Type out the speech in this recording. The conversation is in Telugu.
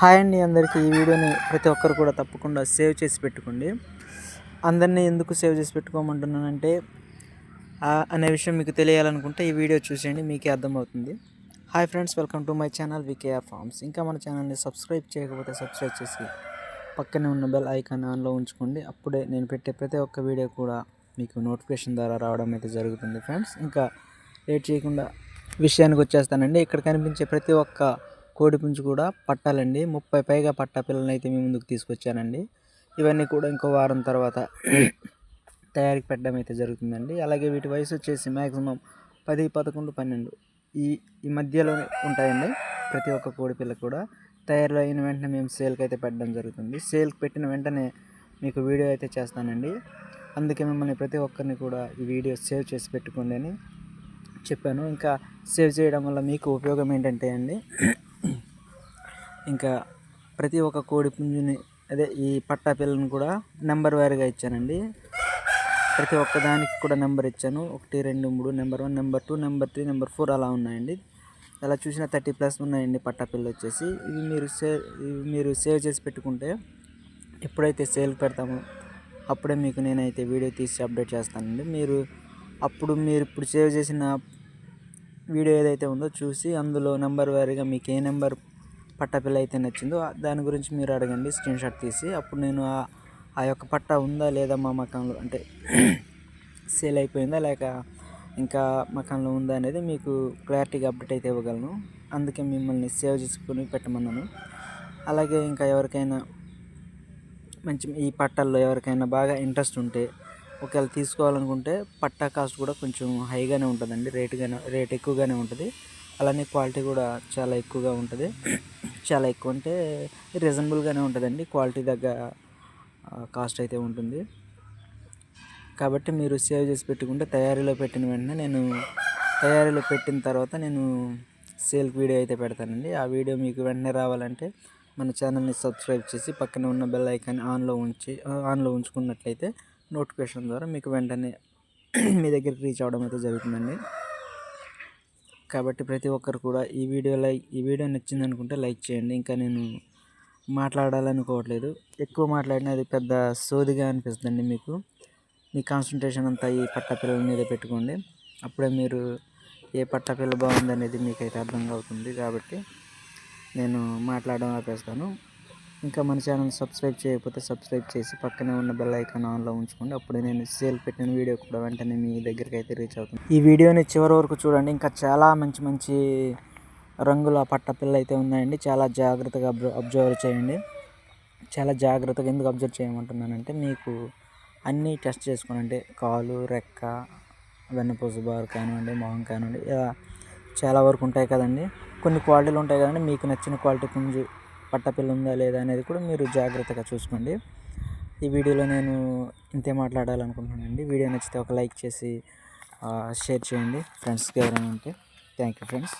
హాయ్ అండి అందరికీ. ఈ వీడియోని ప్రతి ఒక్కరు కూడా తప్పకుండా సేవ్ చేసి పెట్టుకోండి. అందరినీ ఎందుకు సేవ్ చేసి పెట్టుకోమంటున్నానంటే అనే విషయం మీకు తెలియాలనుకుంటే ఈ వీడియో చూసేయండి మీకే అర్థమవుతుంది. Hi friends welcome to my channel VKR farms. ఇంకా మన ఛానల్ని సబ్స్క్రైబ్ చేయకపోతే సబ్స్క్రైబ్ చేసి పక్కనే ఉన్న బెల్ ఐకాన్ ఆన్లో ఉంచుకోండి. అప్పుడే నేను పెట్టే ప్రతి ఒక్క వీడియో కూడా మీకు నోటిఫికేషన్ ద్వారా రావడం అయితే జరుగుతుంది ఫ్రెండ్స్. ఇంకా లేట్ చేయకుండా విషయానికి వచ్చేస్తానండి. ఇక్కడ కనిపించే ప్రతి ఒక్క కోడి పుంజు కూడా పట్టాలండి. ముప్పై పైగా పట్టా పిల్లల్ని అయితే మీ ముందుకు తీసుకొచ్చానండి. ఇవన్నీ కూడా ఇంకో వారం తర్వాత తయారీకి పెట్టడం అయితే జరుగుతుందండి. అలాగే వీటి వయసు వచ్చేసి మ్యాక్సిమం పది పదకొండు పన్నెండు ఈ ఈ మధ్యలో ఉంటాయండి. ప్రతి ఒక్క కోడి పిల్ల కూడా తయారు అయిన వెంటనే మేము సేల్కి అయితే పెట్టడం జరుగుతుంది. సేల్కి పెట్టిన వెంటనే మీకు వీడియో అయితే చేస్తానండి. అందుకే మిమ్మల్ని ప్రతి ఒక్కరిని కూడా ఈ వీడియో సేవ్ చేసి పెట్టుకోండి అని చెప్పాను. ఇంకా సేవ్ చేయడం వల్ల మీకు ఉపయోగం ఏంటంటే అండి ఇంకా ప్రతి ఒక్క కోడి పుంజుని అదే ఈ పట్టా పిల్లని కూడా నెంబర్ వైర్గా ఇచ్చానండి. ప్రతి ఒక్క దానికి కూడా నెంబర్ ఇచ్చాను. ఒకటి రెండు మూడు number one number two number three number four అలా ఉన్నాయండి. అలా చూసిన థర్టీ ప్లస్ ఉన్నాయండి పట్టా పిల్లలు వచ్చేసి. ఇవి మీరు సేవ్ ఇవి మీరు సేవ్ చేసి పెట్టుకుంటే ఎప్పుడైతే సేల్ పెడతామో అప్పుడే మీకు నేనైతే వీడియో తీసి అప్డేట్ చేస్తానండి. మీరు అప్పుడు మీరు ఇప్పుడు సేవ్ చేసిన వీడియో ఏదైతే ఉందో చూసి అందులో నెంబర్ వారీగా మీకు ఏ నెంబర్ పట్టాపిల్ల అయితే నచ్చిందో దాని గురించి మీరు అడగండి స్క్రీన్ షాట్ తీసి. అప్పుడు నేను ఆ ఆ యొక్క పట్ట ఉందా లేదా మా మకంలో అంటే సేల్ అయిపోయిందా లేక ఇంకా మకంలో ఉందా అనేది మీకు క్లారిటీగా అప్డేట్ అయితే ఇవ్వగలను. అందుకే మిమ్మల్ని సేవ్ చేసుకుని పెట్టమన్నాను. అలాగే ఇంకా ఎవరికైనా మంచి ఈ పట్టాల్లో ఎవరికైనా బాగా ఇంట్రెస్ట్ ఉంటే ఒకవేళ తీసుకోవాలనుకుంటే పట్టా కాస్ట్ కూడా కొంచెం హైగానే ఉంటుందండి. రేటుగానే రేట్ ఎక్కువగానే ఉంటుంది. అలానే క్వాలిటీ కూడా చాలా ఎక్కువగా ఉంటుంది. చాలా ఎక్కువ అంటే రీజనబుల్గానే ఉంటుందండి. క్వాలిటీ దగ్గర కాస్ట్ అయితే ఉంటుంది. కాబట్టి మీరు సేవ్ చేసి పెట్టుకుంటే తయారీలో పెట్టిన వెంటనే నేను తయారీలో పెట్టిన తర్వాత నేను సేల్కి వీడియో అయితే పెడతానండి. ఆ వీడియో మీకు వెంటనే రావాలంటే మన ఛానల్ని సబ్స్క్రైబ్ చేసి పక్కన ఉన్న బెల్ ఐకాన్ ఆన్లో ఉంచి ఆన్లో ఉంచుకున్నట్లయితే నోటిఫికేషన్ ద్వారా మీకు వెంటనే మీ దగ్గరికి రీచ్ అవ్వడం అయితే జరుగుతుందండి. కాబట్టి ప్రతి ఒక్కరు కూడా ఈ వీడియో లైక్ ఈ వీడియో నచ్చింది అనుకుంటే లైక్ చేయండి. ఇంకా నేను మాట్లాడాలనుకోవట్లేదు. ఎక్కువ మాట్లాడినా అది పెద్ద సోదిగా అనిపిస్తుందండి మీకు. మీ కాన్సన్ట్రేషన్ అంతా ఈ పట్టపిల్లల మీద పెట్టుకోండి. అప్పుడే మీరు ఏ పట్ట పిల్ల బాగుంది అనేది మీకైతే అర్థం అవుతుంది. కాబట్టి నేను మాట్లాడడం ఆపేస్తాను. ఇంకా మన ఛానల్ సబ్స్క్రైబ్ చేయకపోతే సబ్స్క్రైబ్ చేసి పక్కనే ఉన్న బెల్ ఐకాన్ ఆన్లో ఉంచుకోండి. అప్పుడే నేను సేల్ పెట్టిన వీడియో కూడా వెంటనే మీ దగ్గరికి అయితే రీచ్ అవుతుంది. ఈ వీడియోని చివరి వరకు చూడండి. ఇంకా చాలా మంచి మంచి రంగుల పట్టపిల్ల అయితే ఉన్నాయండి. చాలా జాగ్రత్తగా అబ్జర్వ్ అబ్జర్వ్ చేయండి. చాలా జాగ్రత్తగా ఎందుకు అబ్జర్వ్ చేయమంటున్నానంటే మీకు అన్నీ టెస్ట్ చేసుకోండి అంటే కాలు రెక్క వెన్నపూస బార్ కానివ్వండి మొహం కానివ్వండి ఇలా చాలా వరకు ఉంటాయి కదండి. కొన్ని క్వాలిటీలు ఉంటాయి కదండి. మీకు నచ్చిన క్వాలిటీ పుంజు పట్టపిల్ల ఉందా లేదా అనేది కూడా మీరు జాగ్రత్తగా చూసుకోండి. ఈ వీడియోలో నేను ఇంతే మాట్లాడాలనుకుంటున్నానండి. వీడియో నచ్చితే ఒక లైక్ చేసి షేర్ చేయండి. ఫ్రెండ్స్కి ఎవరైనా ఉంటే థ్యాంక్ యూ ఫ్రెండ్స్.